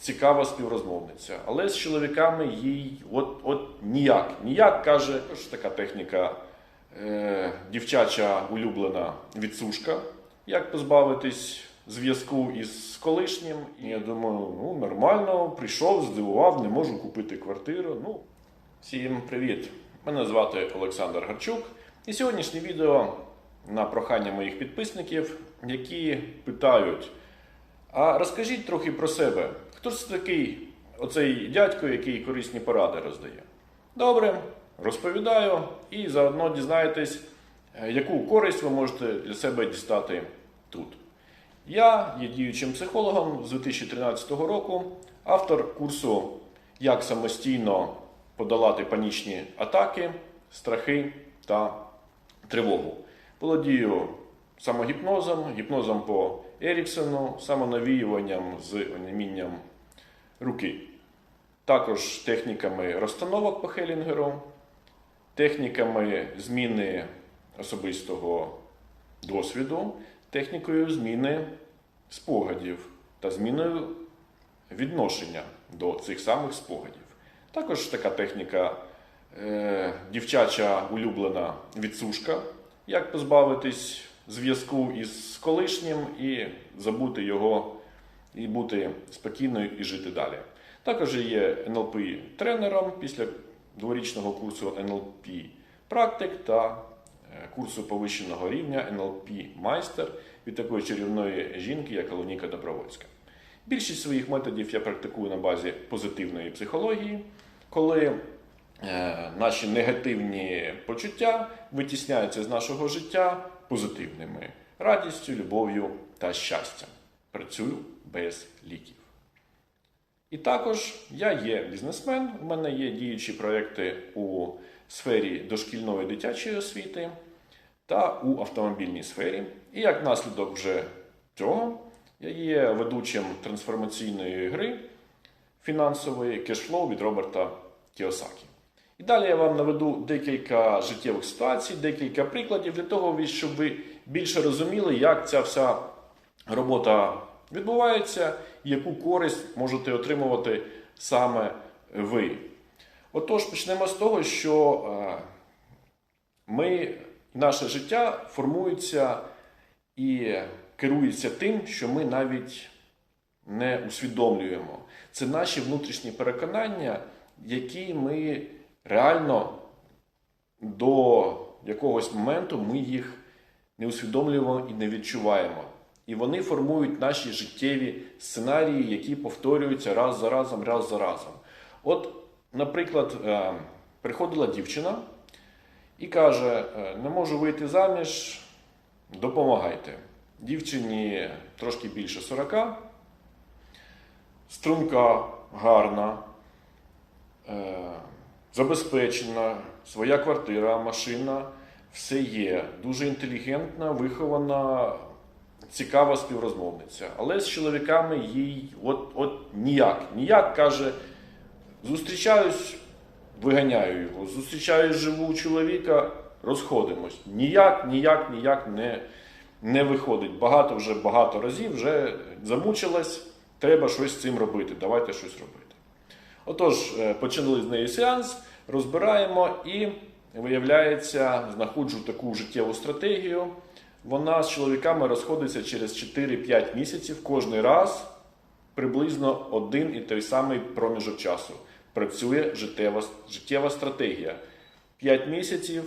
цікава співрозмовниця. Але з чоловіками їй от, от ніяк. Ніяк каже, що така техніка е, дівчача улюблена відсушка. Як позбавитись зв'язку із колишнім? І я думаю, ну нормально, прийшов, здивував, не можу купити квартиру. Ну, всім привіт! Мене звати Олександр Гарчук. І сьогоднішнє відео на прохання моїх підписників, які питають. А розкажіть трохи про себе. Хто ж такий оцей дядько, який корисні поради роздає? Добре, розповідаю і заодно дізнаєтесь, е, яку користь ви можете для себе дістати тут. Я є діючим психологом з 2013 року, автор курсу Як самостійно подолати панічні атаки, страхи та тривогу. Володію самогіпнозом, гіпнозом по Еріксону, самонавіюванням з онімінням руки. Також техніками розстановок по Хелінгеру, техніками зміни особистого досвіду, технікою зміни спогадів та зміною відношення до цих самих спогадів. Також така техніка е, дівчача улюблена відсушка, як позбавитись зв'язку із колишнім і забути його, і бути спокійною і жити далі. Також є НЛП тренером після дворічного курсу НЛП практик та е, курсу повищеного рівня НЛП майстер від такої чарівної жінки, як Олоніка Добровольська. Більшість своїх методів я практикую на базі позитивної психології, коли е, наші негативні почуття витісняються з нашого життя позитивними радістю, любов'ю та щастям. Працюю без ліків. І також я є бізнесмен, у мене є діючі проекти у сфері дошкільної дитячої освіти та у автомобільній сфері. І як наслідок вже цього, я є ведучим трансформаційної гри фінансової кешфлоу від Роберта Кіосакі. І далі я вам наведу декілька життєвих ситуацій, декілька прикладів для того, щоб ви більше розуміли, як ця вся робота відбувається яку користь можете отримувати саме ви. Отож, почнемо з того, що е, ми, наше життя формується і керується тим, що ми навіть не усвідомлюємо. Це наші внутрішні переконання, які ми реально до якогось моменту ми їх не усвідомлюємо і не відчуваємо. І вони формують наші життєві сценарії, які повторюються раз за разом, раз за разом. От, наприклад, е, приходила дівчина і каже: е, не можу вийти заміж, допомагайте. Дівчині трошки більше 40, струнка гарна, е, забезпечена, своя квартира, машина, все є. Дуже інтелігентна, вихована, цікава співрозмовниця. Але з чоловіками їй от, от ніяк. Ніяк каже, зустрічаюсь, виганяю його, зустрічаюсь живу чоловіка, розходимось. Ніяк, ніяк, ніяк не, не виходить. Багато вже багато разів вже замучилась, треба щось з цим робити. Давайте щось робити. Отож, е, почали з нею сеанс, розбираємо і, виявляється, знаходжу таку життєву стратегію. Вона з чоловіками розходиться через 4-5 місяців кожний раз приблизно один і той самий проміжок часу. Працює життєва, життєва стратегія. 5 місяців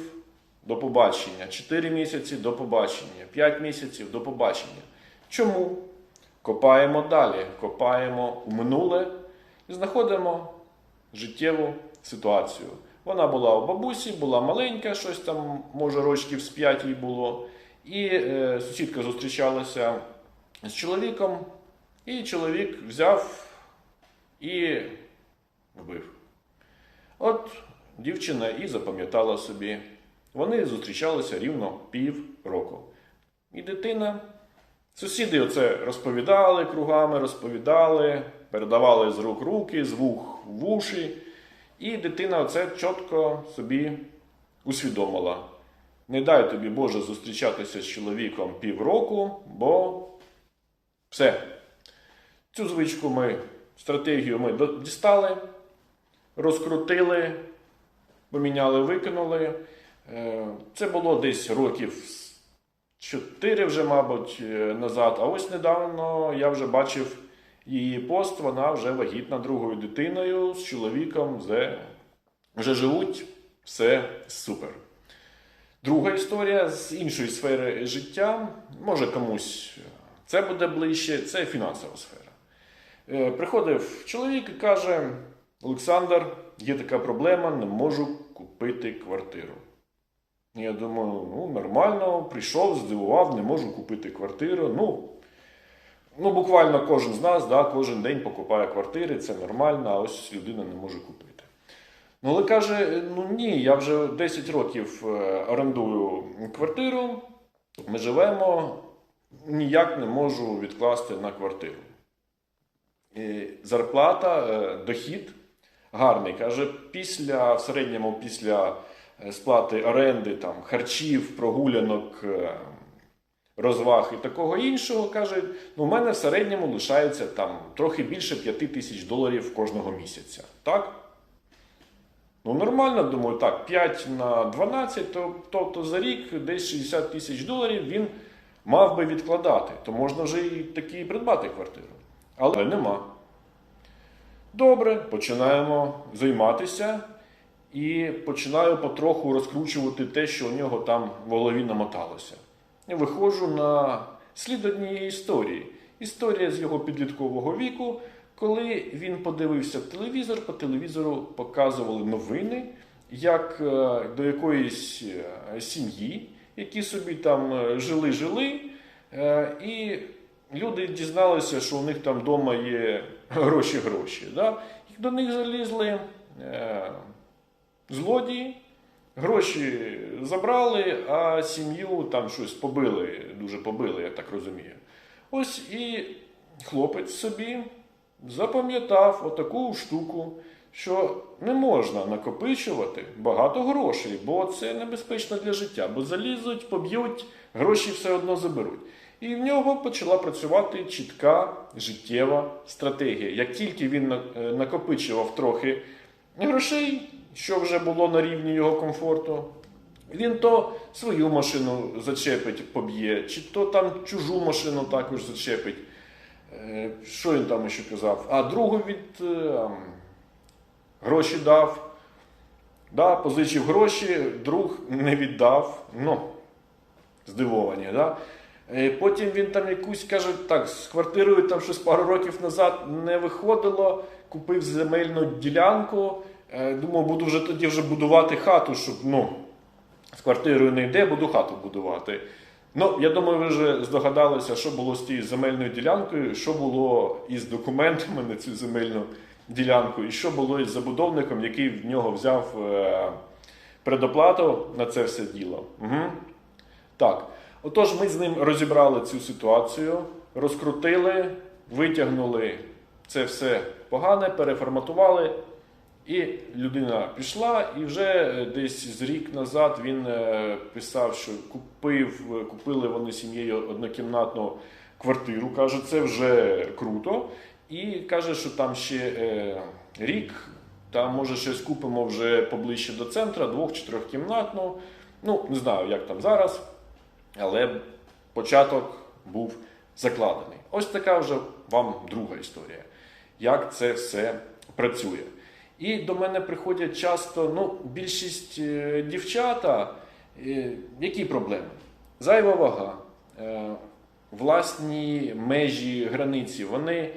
до побачення, 4 місяці до побачення, 5 місяців до побачення. Чому? Копаємо далі, копаємо у минуле і знаходимо життєву ситуацію. Вона була у бабусі, була маленька, щось там, може, рочків з 5 їй було. І е, сусідка зустрічалася з чоловіком, і чоловік взяв і вбив. От дівчина і запам'ятала собі. Вони зустрічалися рівно пів року. І дитина, сусіди оце розповідали кругами, розповідали, передавали з рук руки, з вух в уші. І дитина оце чітко собі усвідомила. Не дай тобі Боже зустрічатися з чоловіком півроку, бо все. Цю звичку ми Стратегію ми дістали, розкрутили, поміняли, викинули. Е, Це було десь років 4 вже, мабуть, е, назад. А ось недавно я вже бачив її пост, вона вже вагітна другою дитиною з чоловіком, вже, вже живуть, все супер. Друга історія з іншої сфери життя, може комусь це буде ближче, це фінансова сфера. Е, Приходив чоловік і каже: Олександр, є така проблема, не можу купити квартиру. Я думаю, ну нормально, прийшов, здивував, не можу купити квартиру. Ну, ну буквально кожен з нас, да, кожен день покупає квартири, це нормально, а ось людина не може купити. Ну, але каже: ну ні, я вже 10 років е, орендую квартиру, ми живемо, ніяк не можу відкласти на квартиру. І зарплата, е, дохід гарний. Каже, після, в середньому після е, сплати оренди, там, харчів, прогулянок, розваг і такого іншого, каже, ну, у мене в середньому лишається там трохи більше 5 тисяч доларів кожного місяця. Так? Ну, нормально, думаю, так, 5 на 12, то, тобто за рік десь 60 тисяч доларів він мав би відкладати. То можна вже і таки придбати квартиру. Але нема. Добре, починаємо займатися і починаю потроху розкручувати те, що у нього там в голові намоталося. І виходжу на слід однієї історії. Історія з його підліткового віку, коли він подивився телевізор, по телевізору показували новини, як е, до якоїсь е, сім'ї, які собі там е, жили-жили, і люди дізналися, що у них там вдома є гроші-гроші. Да? І до них залізли злодії, гроші забрали, а сім'ю там щось побили, дуже побили, я так розумію. Ось і хлопець собі запам'ятав отаку штуку, що не можна накопичувати багато грошей, бо це небезпечно для життя, бо залізуть, поб'ють, гроші все одно заберуть. І в нього почала працювати чітка життєва стратегія. Як тільки він е, накопичував трохи грошей, що вже було на рівні його комфорту, він то свою машину зачепить, поб'є, чи то там чужу машину також зачепить. Е, Що він там ще казав? А другу від е, гроші дав. Да, позичив гроші, друг не віддав. Ну, здивовані. Да? Е, Потім він там якусь каже, так, з квартирою там щось пару років назад не виходило, купив земельну ділянку. Думав, буду вже тоді вже будувати хату, щоб ну, з квартирою не йде, буду хату будувати. Ну, я думаю, ви вже здогадалися, що було з тією земельною ділянкою, що було із документами на цю земельну ділянку, і що було із забудовником, який в нього взяв е, предоплату на це все діло. Угу. Так. Отож, ми з ним розібрали цю ситуацію, розкрутили, витягнули це все погане, переформатували. І людина пішла, і вже е, десь з рік назад він е, писав, що купив, е, купили вони сім'єю однокімнатну квартиру. Каже, це вже круто. І каже, що там ще рік, там може щось купимо вже поближче до центра, двох чи трьохкімнатну. Ну, не знаю, як там зараз, але початок був закладений. Ось така вже вам друга історія. Як це все працює. І до мене приходять часто ну, більшість е, дівчата. Е, які проблеми? Зайва вага, е, власні межі, границі, вони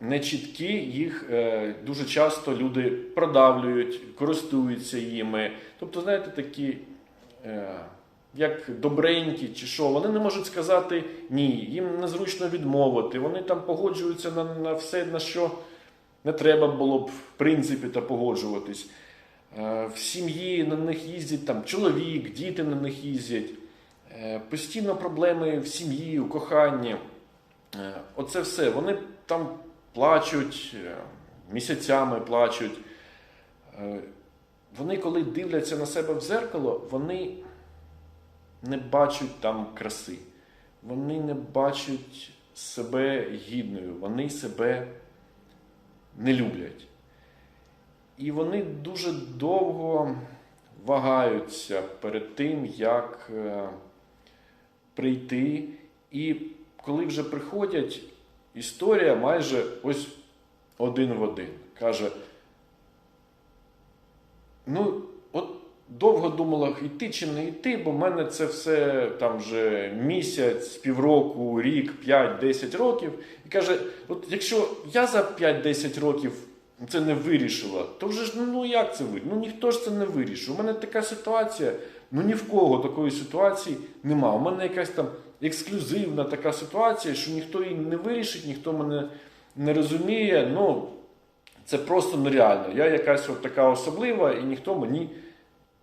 не чіткі, їх дуже часто люди продавлюють, користуються їми. Тобто, знаєте, такі. Як добренькі чи що, вони не можуть сказати ні, їм незручно відмовити, вони там погоджуються на, на все, на що не треба було б в принципі та погоджуватись. Е, В сім'ї на них їздять там чоловік, діти на них їздять. Е, Постійно проблеми в сім'ї, у коханні. Е, Оце все. Вони там плачуть, місяцями плачуть. Вони, коли дивляться на себе в зеркало, вони не бачать там краси. Вони не бачать себе гідною, вони себе не люблять. І вони дуже довго вагаються перед тим, як е, прийти. І коли вже приходять, історія майже ось один в один. Каже: ну, довго думала, йти чи не йти, бо в мене це все там вже місяць, півроку, рік, 5-10 років. І каже: от якщо я за 5-10 років це не вирішила, то вже ж ну, як це ви? Ну ніхто ж це не вирішив. У мене така ситуація, ну ні в кого такої ситуації нема. У мене якась там ексклюзивна така ситуація, що ніхто її не вирішить, ніхто мене не розуміє. Ну, це просто нереально. Я якась от така особлива, і ніхто мені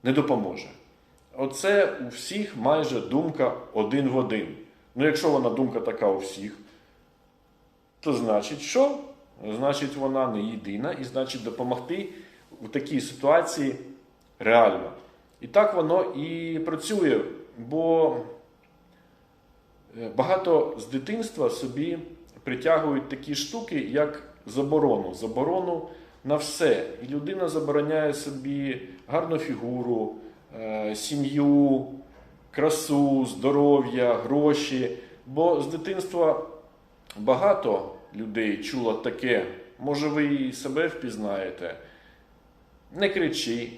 не допоможе. Оце у всіх майже думка один в один. Ну, якщо вона думка така у всіх, то значить що? Значить, вона не єдина, і значить допомогти в такій ситуації реально. І так воно і працює, бо е, багато з дитинства собі притягують такі штуки, як заборону. Заборону на все. І людина забороняє собі гарну фігуру, е, сім'ю, красу, здоров'я, гроші. Бо з дитинства багато людей чуло таке, може ви і себе впізнаєте. Не кричи,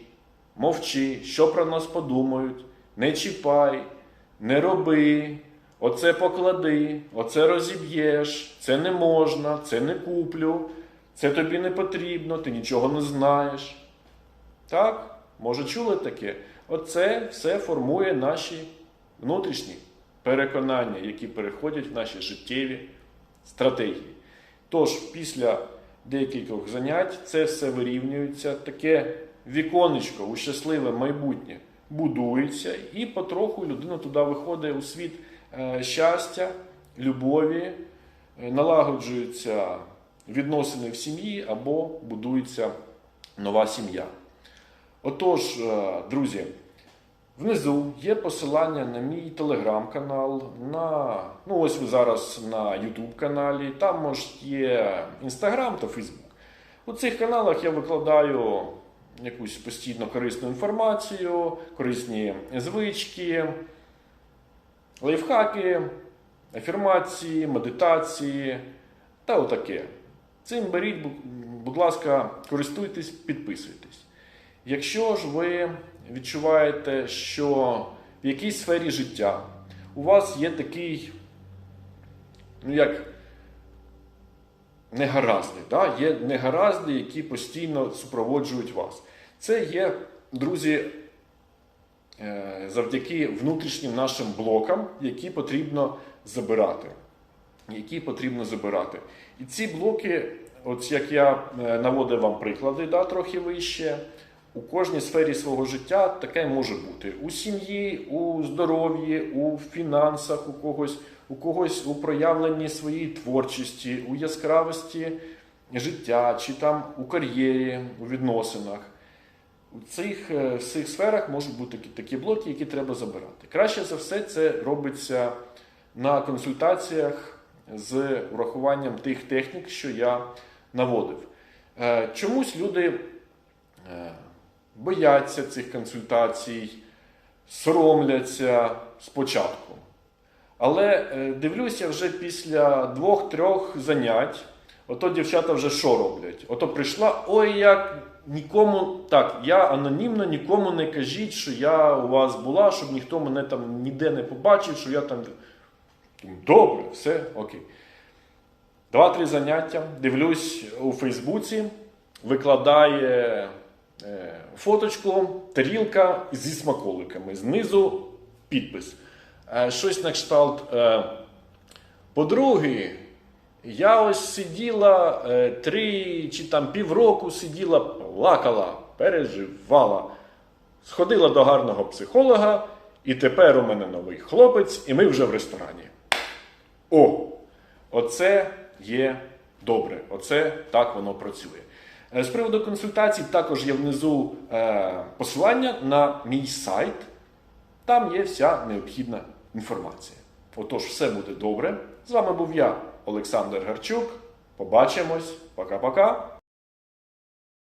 мовчи, що про нас подумають, не чіпай, не роби, оце поклади, оце розіб'єш, це не можна, це не куплю, це тобі не потрібно, ти нічого не знаєш. Так, може, чули таке? Оце все формує наші внутрішні переконання, які переходять в наші життєві стратегії. Тож, після декількох занять це все вирівнюється, таке віконечко у щасливе майбутнє будується, і потроху людина туди виходить у світ е, щастя, любові, е, налагоджуються відносини в сім'ї або будується нова сім'я. Отож, е, друзі, внизу є посилання на мій телеграм-канал, на, ну ось ви зараз на YouTube каналі, там може є Інстаграм та Фейсбук. У цих каналах я викладаю якусь постійно корисну інформацію, корисні звички, лайфхаки, афірмації, медитації та отаке. Цим беріть, будь ласка, користуйтесь, підписуйтесь. Якщо ж ви відчуваєте, що в якійсь сфері життя у вас є такий, ну як негаразди, да? є негаразди, які постійно супроводжують вас. Це є, друзі, е, завдяки внутрішнім нашим блокам, які потрібно забирати. Які потрібно забирати. І ці блоки, от як я е, наводив вам приклади, да, трохи вище, у кожній сфері свого життя таке може бути. У сім'ї, у здоров'ї, у фінансах, у когось, у когось у проявленні своєї творчості, у яскравості життя, чи там у кар'єрі, у відносинах. У цих е, всіх сферах можуть бути такі блоки, які треба забирати. Краще за все, це робиться на консультаціях з урахуванням тих технік, що я наводив. Е, Чомусь люди е, бояться цих консультацій, соромляться спочатку. Але е, дивлюся, вже після двох-трьох занять, ото дівчата вже що роблять? Ото прийшла, ой, як нікому, так, я анонімно нікому не кажіть, що я у вас була, щоб ніхто мене там ніде не побачив, що я там. Добре, все, окей. Два-три заняття. Дивлюсь у Фейсбуці, викладає е, фоточку, тарілка зі смаколиками. Знизу підпис. Е, щось на кшталт. Е, Подруги, я ось сиділа три чи там півроку сиділа, плакала, переживала. Сходила до гарного психолога, і тепер у мене новий хлопець, і ми вже в ресторані. О, оце є добре. Оце так воно працює. Е, З приводу консультацій також є внизу е, посилання на мій сайт. Там є вся необхідна інформація. Отож, все буде добре. З вами був я, Олександр Гарчук. Побачимось. Пока-пока.